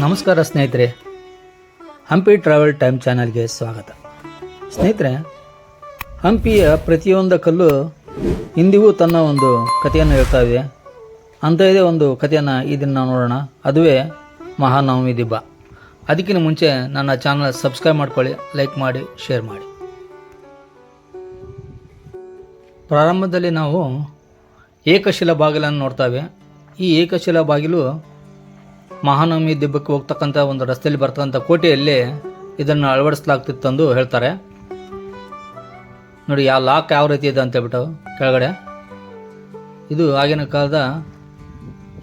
ನಮಸ್ಕಾರ ಸ್ನೇಹಿತರೆ. Hampi travel time ಚಾನಲ್ಗೆ ಸ್ವಾಗತ. ಸ್ನೇಹಿತರೆ, ಹಂಪಿಯ ಪ್ರತಿಯೊಂದು ಕಲ್ಲು ಇಂದಿಗೂ ತನ್ನ ಒಂದು ಕಥೆಯನ್ನು ಹೇಳ್ತಾ ಇದೆ. ಅಂಥದ್ದೇ ಒಂದು ಕಥೆಯನ್ನು ಈ ದಿನ ನೋಡೋಣ. ಅದುವೇ ಮಹಾನವಮಿ ದಿಬ್ಬ. ಅದಕ್ಕಿಂತ ಮುಂಚೆ ನನ್ನ ಚಾನಲ್ ಸಬ್ಸ್ಕ್ರೈಬ್ ಮಾಡ್ಕೊಳ್ಳಿ, ಲೈಕ್ ಮಾಡಿ, ಶೇರ್ ಮಾಡಿ. ಪ್ರಾರಂಭದಲ್ಲಿ ನಾವು ಏಕಶಿಲಾ ಬಾಗಿಲನ್ನು ನೋಡ್ತಾವೆ ಈ ಏಕಶಿಲಾ ಬಾಗಿಲು ಮಹಾನವಮಿ ದಿಬ್ಬಕ್ಕೆ ಹೋಗ್ತಕ್ಕಂಥ ಒಂದು ರಸ್ತೆಯಲ್ಲಿ ಬರ್ತಕ್ಕಂಥ ಕೋಟೆಯಲ್ಲಿ ಇದನ್ನು ಅಳವಡಿಸಲಾಗ್ತಿತ್ತಂದು ಹೇಳ್ತಾರೆ. ನೋಡಿ ಯಾವ ಲಾಕ್ ಯಾವ ರೀತಿ ಇದೆ ಅಂತ ಹೇಳ್ಬಿಟ್ಟು ಕೆಳಗಡೆ. ಇದು ಆಗಿನ ಕಾಲದ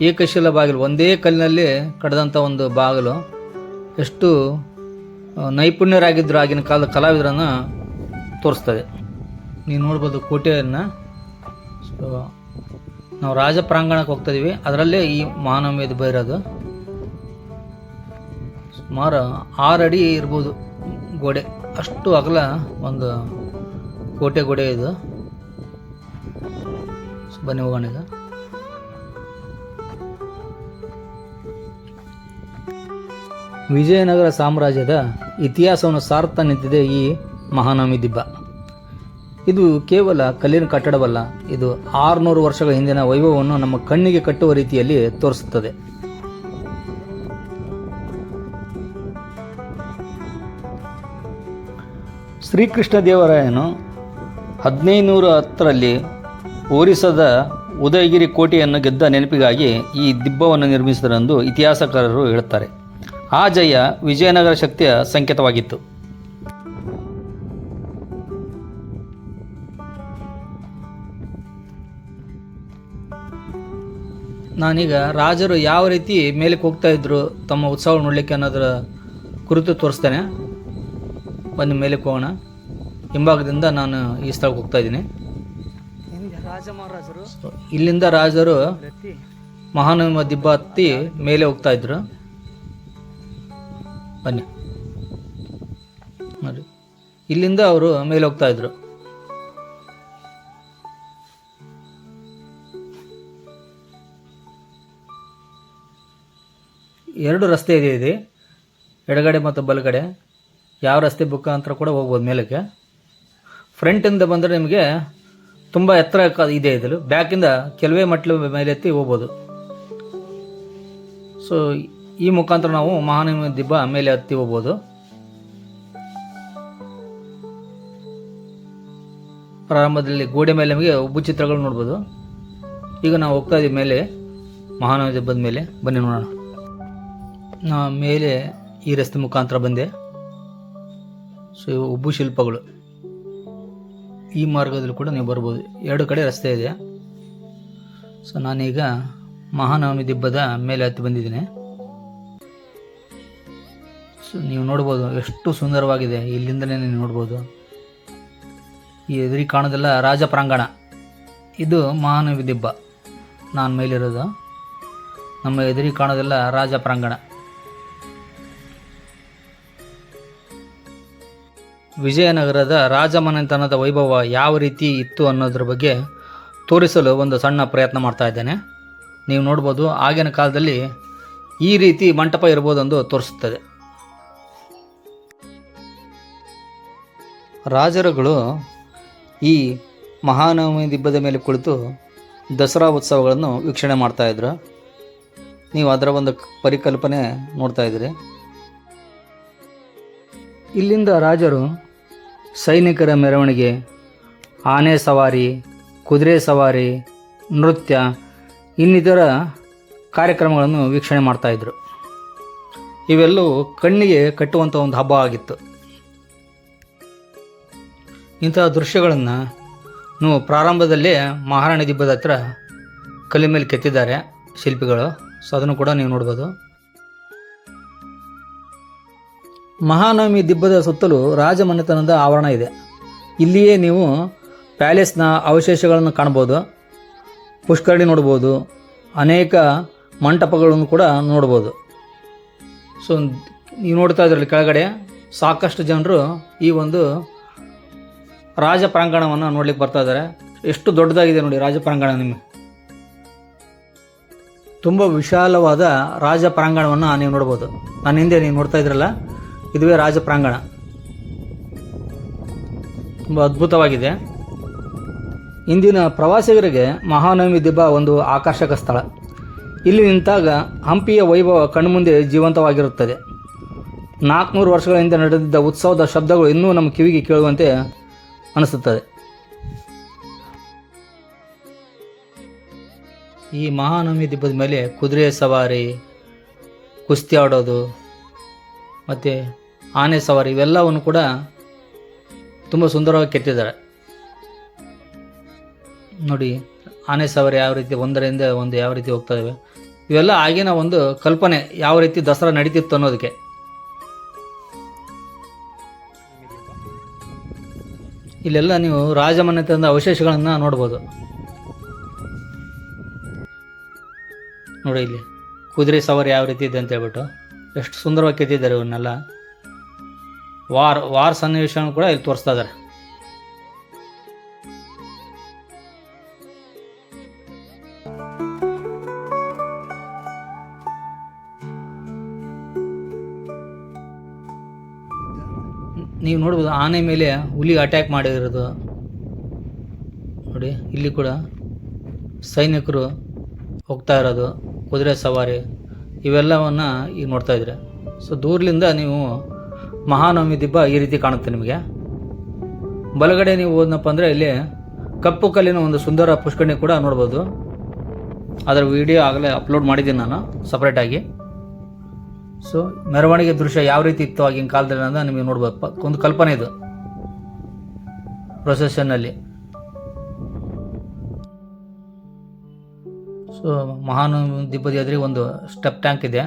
ಏಕಶೀಲ ಬಾಗಿಲು ಒಂದೇ ಕಲ್ಲಿನಲ್ಲಿ ಕಡ್ದಂಥ ಒಂದು ಬಾಗಿಲು. ಎಷ್ಟು ನೈಪುಣ್ಯರಾಗಿದ್ದರೂ ಆಗಿನ ಕಾಲದ ಕಲಾವಿದರನ್ನು ತೋರಿಸ್ತದೆ. ನೀವು ನೋಡ್ಬೋದು ಕೋಟೆಯನ್ನು. ಸೊ ನಾವು ರಾಜ ಪ್ರಾಂಗಣಕ್ಕೆ ಹೋಗ್ತಾ ಇದೀವಿ. ಅದರಲ್ಲೇ ಈ ಮಹಾನವಮಿ ಬೈರೋದು. ಸುಮಾರು ಆರು ಅಡಿ ಇರ್ಬೋದು ಗೋಡೆ. ಅಷ್ಟು ಅಗಲ ಒಂದು ಕೋಟೆ ಗೋಡೆ ಇದು. ಬನ್ನಿ ಹೋಗೋಣ ಈಗ. ವಿಜಯನಗರ ಸಾಮ್ರಾಜ್ಯದ ಇತಿಹಾಸವನ್ನು ಸಾರ್ತಾ ನಿಂತಿದೆ ಈ ಮಹಾನವಮಿ ದಿಬ್ಬ. ಇದು ಕೇವಲ ಕಲ್ಲಿನ ಕಟ್ಟಡವಲ್ಲ, ಇದು ಆರುನೂರು ವರ್ಷಗಳ ಹಿಂದಿನ ವೈಭವವನ್ನು ನಮ್ಮ ಕಣ್ಣಿಗೆ ಕಟ್ಟುವ ರೀತಿಯಲ್ಲಿ ತೋರಿಸುತ್ತದೆ. ಶ್ರೀಕೃಷ್ಣ ದೇವರಾಯನು ಹದಿನೈದುನೂರ ಹತ್ತರಲ್ಲಿ ಒರಿಸ್ಸಾದ ಉದಯಗಿರಿ ಕೋಟೆಯನ್ನು ಗೆದ್ದ ನೆನಪಿಗಾಗಿ ಈ ದಿಬ್ಬವನ್ನು ನಿರ್ಮಿಸಿದರೆಂದು ಇತಿಹಾಸಕಾರರು ಹೇಳುತ್ತಾರೆ. ಆ ಜಯ ವಿಜಯನಗರ ಶಕ್ತಿಯ ಸಂಕೇತವಾಗಿತ್ತು. ನಾನೀಗ ರಾಜರು ಯಾವ ರೀತಿ ಮೇಲಕ್ಕೆ ಹೋಗ್ತಾ ಇದ್ರು, ತಮ್ಮ ಉತ್ಸವ ನೋಡಲಿಕ್ಕೆ ಅನ್ನೋದರ ಕುರಿತು ತೋರಿಸ್ತೇನೆ. ಬನ್ನಿ ಮೇಲೆ ಹೋಗೋಣ ಹಿಂಭಾಗದಿಂದ ನಾನು ಈ ಸ್ಥಳಕ್ಕೆ ಹೋಗ್ತಾ ಇದ್ದೀನಿ. ಇಲ್ಲಿಂದ ರಾಜರು ಮಹಾನವಮ ದಿಬ್ಬ ಹತ್ತಿ ಮೇಲೆ ಹೋಗ್ತಾ ಇದ್ರು. ಬನ್ನಿ. ನೋಡಿ. ಇಲ್ಲಿಂದ ಅವರು ಮೇಲೆ ಹೋಗ್ತಾ ಇದ್ರು. ಎರಡು ರಸ್ತೆ ಇದೆ ಇದೆ ಎಡಗಡೆ ಮತ್ತು ಬಲಗಡೆ. ಯಾವ ರಸ್ತೆ ಮುಖಾಂತರ ಕೂಡ ಹೋಗ್ಬೋದು ಮೇಲಕ್ಕೆ. ಫ್ರಂಟಿಂದ ಬಂದರೆ ನಿಮಗೆ ತುಂಬ ಎತ್ತರ ಇದೆ ಇದು ಬ್ಯಾಕಿಂದ ಕೆಲವೇ ಮಟ್ಲು ಮೇಲೆ ಎತ್ತಿ ಹೋಗ್ಬೋದು. ಸೊ ಈ ಮುಖಾಂತರ ನಾವು ಮಹಾನಿಮ ದಿಬ್ಬ ಮೇಲೆ ಹತ್ತಿ ಹೋಗ್ಬೋದು. ಪ್ರಾರಂಭದಲ್ಲಿ ಗೋಡೆ ಮೇಲೆ ನಮಗೆ ಉಬ್ಬು ಚಿತ್ರಗಳು ನೋಡ್ಬೋದು. ಈಗ ನಾವು ಹೋಗ್ತಾ ಇದ್ದೀವಿ ಮೇಲೆ. ಮಹಾನವ ದಿಬ್ಬದ ಮೇಲೆ. ಬನ್ನಿ ನೋಡೋಣ. ನಾ ಮೇಲೆ ಈ ರಸ್ತೆ ಮುಖಾಂತರ ಬಂದೆ. ಉಬ್ಬು ಶಿಲ್ಪಗಳು. ಈ ಮಾರ್ಗದಲ್ಲಿ ಕೂಡ ನೀವು ಬರ್ಬೋದು. ಎರಡು ಕಡೆ ರಸ್ತೆ ಇದೆ. ಸೊ ನಾನೀಗ ಮಹಾನವಮಿ ದಿಬ್ಬದ ಮೇಲೆ ಹತ್ತಿ ಬಂದಿದ್ದೀನಿ. ಸೊ ನೀವು ನೋಡ್ಬೋದು ಎಷ್ಟು ಸುಂದರವಾಗಿದೆ. ಇಲ್ಲಿಂದಲೇ ನೀವು ನೋಡ್ಬೋದು. ಈ ಎದುರಿ ಕಾಣೋದೆಲ್ಲ ರಾಜ ಪ್ರಾಂಗಣ. ಇದು ಮಹಾನವಮಿ ದಿಬ್ಬ. ನಾನು ಮೇಲಿರೋದು. ನಮ್ಮ ಎದುರಿ ಕಾಣೋದೆಲ್ಲ ರಾಜ ಪ್ರಾಂಗಣ. ವಿಜಯನಗರದ ರಾಜಮನೆತನದ ವೈಭವ ಯಾವ ರೀತಿ ಇತ್ತು ಅನ್ನೋದ್ರ ಬಗ್ಗೆ ತೋರಿಸಲು ಒಂದು ಸಣ್ಣ ಪ್ರಯತ್ನ ಮಾಡ್ತಾ ಇದ್ದೇನೆ. ನೀವು ನೋಡ್ಬೋದು ಆಗಿನ ಕಾಲದಲ್ಲಿ ಈ ರೀತಿ ಮಂಟಪ ಇರ್ಬೋದೆಂದು ತೋರಿಸುತ್ತದೆ. ರಾಜರುಗಳು ಈ ಮಹಾನವಮಿ ದಿಬ್ಬದ ಮೇಲೆ ಕುಳಿತು ದಸರಾ ಉತ್ಸವಗಳನ್ನು ವೀಕ್ಷಣೆ ಮಾಡ್ತಾಯಿದ್ರು ನೀವು ಅದರ ಒಂದು ಪರಿಕಲ್ಪನೆ ನೋಡ್ತಾ ಇದ್ದೀರಿ. ಇಲ್ಲಿಂದ ರಾಜರು ಸೈನಿಕರ ಮೆರವಣಿಗೆ, ಆನೆ ಸವಾರಿ, ಕುದುರೆ ಸವಾರಿ, ನೃತ್ಯ, ಇನ್ನಿತರ ಕಾರ್ಯಕ್ರಮಗಳನ್ನು ವೀಕ್ಷಣೆ ಮಾಡ್ತಾಯಿದ್ರು ಇವೆಲ್ಲವೂ ಕಣ್ಣಿಗೆ ಕಟ್ಟುವಂಥ ಒಂದು ಹಬ್ಬ ಆಗಿತ್ತು. ಇಂತಹ ದೃಶ್ಯಗಳನ್ನು ನೀವು ಪ್ರಾರಂಭದಲ್ಲೇ ಮಹಾರಾಣಿ ದಿಬ್ಬದ ಹತ್ರ ಕಲ್ಲಿ ಮೇಲೆ ಕೆತ್ತಿದ್ದಾರೆ ಶಿಲ್ಪಿಗಳು. ಸೊ ಅದನ್ನು ಕೂಡ ನೀವು ನೋಡ್ಬೋದು. ಮಹಾನವಮಿ ದಿಬ್ಬದ ಸುತ್ತಲೂ ರಾಜಮನೆತನದ ಆವರಣ ಇದೆ. ಇಲ್ಲಿಯೇ ನೀವು ಪ್ಯಾಲೇಸ್ನ ಅವಶೇಷಗಳನ್ನು ಕಾಣ್ಬೋದು ಪುಷ್ಕರಣಿ ನೋಡ್ಬೋದು ಅನೇಕ ಮಂಟಪಗಳನ್ನು ಕೂಡ ನೋಡ್ಬೋದು ಸೊ ನೀವು ನೋಡ್ತಾ ಇದ್ರಲ್ಲಿ ಕೆಳಗಡೆ, ಸಾಕಷ್ಟು ಜನರು ಈ ಒಂದು ರಾಜ ಪ್ರಾಂಗಣವನ್ನು ನೋಡ್ಲಿಕ್ಕೆ ಬರ್ತಾ ಇದ್ದಾರೆ. ಎಷ್ಟು ದೊಡ್ಡದಾಗಿದೆ ನೋಡಿ ರಾಜ ಪ್ರಾಂಗಣ ನಿಮಗೆ. ತುಂಬ ವಿಶಾಲವಾದ ರಾಜ ಪ್ರಾಂಗಣವನ್ನು ನೀವು ನೋಡ್ಬೋದು. ನನ್ನ ಹಿಂದೆ ನೀವು ನೋಡ್ತಾ ಇದ್ರಲ್ಲ ಇದುವೇ ರಾಜ ಪ್ರಾಂಗಣ. ತುಂಬ ಅದ್ಭುತವಾಗಿದೆ. ಇಂದಿನ ಪ್ರವಾಸಿಗರಿಗೆ ಮಹಾನವಮಿ ದಿಬ್ಬ ಒಂದು ಆಕರ್ಷಕ ಸ್ಥಳ. ಇಲ್ಲಿ ನಿಂತಾಗ ಹಂಪಿಯ ವೈಭವ ಕಣ್ಮುಂದೆ ಜೀವಂತವಾಗಿರುತ್ತದೆ. ನಾಲ್ಕುನೂರು ವರ್ಷಗಳ ಹಿಂದೆ ನಡೆದಿದ್ದ ಉತ್ಸವದ ಶಬ್ದಗಳು ಇನ್ನೂ ನಮ್ಮ ಕಿವಿಗೆ ಕೇಳುವಂತೆ ಅನಿಸುತ್ತದೆ. ಈ ಮಹಾನವಮಿ ದಿಬ್ಬದ ಮೇಲೆ ಕುದುರೆ ಸವಾರಿ, ಕುಸ್ತಿ ಆಡೋದು ಮತ್ತು ಆನೆ ಸವಾರಿ ಇವೆಲ್ಲವನ್ನು ಕೂಡ ತುಂಬ ಸುಂದರವಾಗಿ ಕೆತ್ತಿದ್ದಾರೆ. ನೋಡಿ, ಆನೆ ಸವಾರಿ ಯಾವ ರೀತಿ ಒಂದರಿಂದ ಒಂದು ಯಾವ ರೀತಿ ಹೋಗ್ತಾ ಇವೆ. ಇವೆಲ್ಲ ಆಗಿನ ಒಂದು ಕಲ್ಪನೆ ಯಾವ ರೀತಿ ದಸರಾ ನಡೀತಿತ್ತು ಅನ್ನೋದಕ್ಕೆ. ಇಲ್ಲೆಲ್ಲ ನೀವು ರಾಜಮನೆತನದ ಅವಶೇಷಗಳನ್ನು ನೋಡ್ಬೋದು. ನೋಡಿ ಇಲ್ಲಿ, ಕುದುರೆ ಸವಾರಿ ಯಾವ ರೀತಿ ಇದೆ ಅಂತ ಹೇಳ್ಬಿಟ್ಟು. ಎಷ್ಟು ಸುಂದರವಾಗಿ ಕೆತ್ತಿದ್ದಾರೆ ಇವನ್ನೆಲ್ಲ. ವಾರ್ ವಾರ್ ಸನ್ನಿವೇಶವನ್ನು ಕೂಡ ಇಲ್ಲಿ ತೋರಿಸ್ತಾ ಇದ್ದಾರೆ. ನೀವು ನೋಡ್ಬೋದು ಆನೆ ಮೇಲೆ ಹುಲಿ ಅಟ್ಯಾಕ್ ಮಾಡಿರೋದು. ನೋಡಿ, ಇಲ್ಲಿ ಕೂಡ ಸೈನಿಕರು ಹೋಗ್ತಾ ಇರೋದು, ಕುದುರೆ ಸವಾರಿ. ಇವೆಲ್ಲವನ್ನು ಈಗ ನೋಡ್ತಾ ಇದ್ದೀರ ಸೊ ದೂರಲಿಂದ ನೀವು ಮಹಾನವಮಿ ದಿಬ್ಬ ಈ ರೀತಿ ಕಾಣುತ್ತೆ ನಿಮಗೆ. ಬಲಗಡೆ ನೀವು ಹೋದ್ನಪ್ಪ ಅಂದರೆ ಇಲ್ಲಿ ಕಪ್ಪು ಕಲ್ಲಿನ ಒಂದು ಸುಂದರ ಪುಷ್ಕರಣಿ ಕೂಡ ನೋಡ್ಬೋದು. ಅದರ ವಿಡಿಯೋ ಆಗಲೇ ಅಪ್ಲೋಡ್ ಮಾಡಿದ್ದೀನಿ ನಾನು ಸಪ್ರೇಟಾಗಿ ಸೊ ಮೆರವಣಿಗೆ ದೃಶ್ಯ ಯಾವ ರೀತಿ ಇತ್ತು ಆಗಿನ ಕಾಲದಲ್ಲಿ ಅಂತ ನಿಮಗೆ ನೋಡ್ಬೋದು. ಒಂದು ಕಲ್ಪನೆ ಇದು. ಪ್ರೊಸೆಷನ್ನಲ್ಲಿ ಸೊ ಮಹಾನವಮಿ ದಿಬ್ಬದಿ ಒಂದು ಸ್ಟೆಪ್ ಟ್ಯಾಂಕ್ ಇದೆ.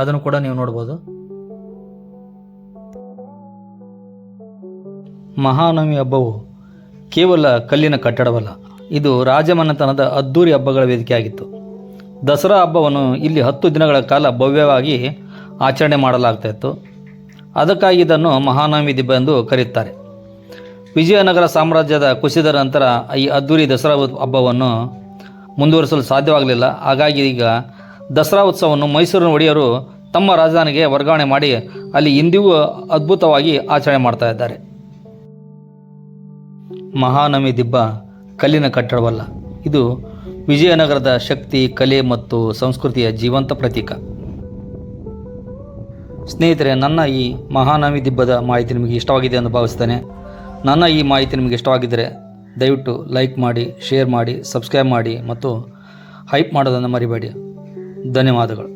ಅದನ್ನು ಕೂಡ ನೀವು ನೋಡ್ಬೋದು. ಮಹಾನವಮಿ ಹಬ್ಬವು ಕೇವಲ ಕಲ್ಲಿನ ಕಟ್ಟಡವಲ್ಲ, ಇದು ರಾಜಮನೆತನದ ಅದ್ದೂರಿ ಹಬ್ಬಗಳ ವೇದಿಕೆಯಾಗಿತ್ತು. ದಸರಾ ಹಬ್ಬವನ್ನು ಇಲ್ಲಿ ಹತ್ತು ದಿನಗಳ ಕಾಲ ಭವ್ಯವಾಗಿ ಆಚರಣೆ ಮಾಡಲಾಗ್ತಾ ಇತ್ತು. ಅದಕ್ಕಾಗಿ ಇದನ್ನು ಮಹಾನವಮಿ ದಿಬ್ಬ ಎಂದು ಕರೆಯುತ್ತಾರೆ. ವಿಜಯನಗರ ಸಾಮ್ರಾಜ್ಯದ ಕುಸಿದ ನಂತರ ಈ ಅದ್ದೂರಿ ದಸರಾ ಹಬ್ಬವನ್ನು ಮುಂದುವರಿಸಲು ಸಾಧ್ಯವಾಗಲಿಲ್ಲ. ಹಾಗಾಗಿ ಈಗ ದಸರಾ ಉತ್ಸವವನ್ನು ಮೈಸೂರಿನ ಒಡೆಯರು ತಮ್ಮ ರಾಜಧಾನಿಗೆ ವರ್ಗಾವಣೆ ಮಾಡಿ ಅಲ್ಲಿ ಇಂದಿಗೂ ಅದ್ಭುತವಾಗಿ ಆಚರಣೆ ಮಾಡ್ತಾ ಇದ್ದಾರೆ. ಮಹಾನವಮಿ ದಿಬ್ಬ ಕಲ್ಲಿನ ಕಟ್ಟಡವಲ್ಲ. ಇದು ವಿಜಯನಗರದ ಶಕ್ತಿ, ಕಲೆ ಮತ್ತು ಸಂಸ್ಕೃತಿಯ ಜೀವಂತ ಪ್ರತೀಕ. ಸ್ನೇಹಿತರೆ, ನನ್ನ ಈ ಮಹಾನವಮಿ ದಿಬ್ಬದ ಮಾಹಿತಿ ನಿಮಗೆ ಇಷ್ಟವಾಗಿದೆ ಎಂದು ಭಾವಿಸ್ತೇನೆ ನನ್ನ ಈ ಮಾಹಿತಿ ನಿಮಗೆ ಇಷ್ಟವಾಗಿದ್ದರೆ ದಯವಿಟ್ಟು ಲೈಕ್ ಮಾಡಿ, ಶೇರ್ ಮಾಡಿ, ಸಬ್ಸ್ಕ್ರೈಬ್ ಮಾಡಿ ಮತ್ತು ಹೈಪ್ ಮಾಡೋದನ್ನು ಮರಿಬೇಡಿ. ಧನ್ಯವಾದಗಳು.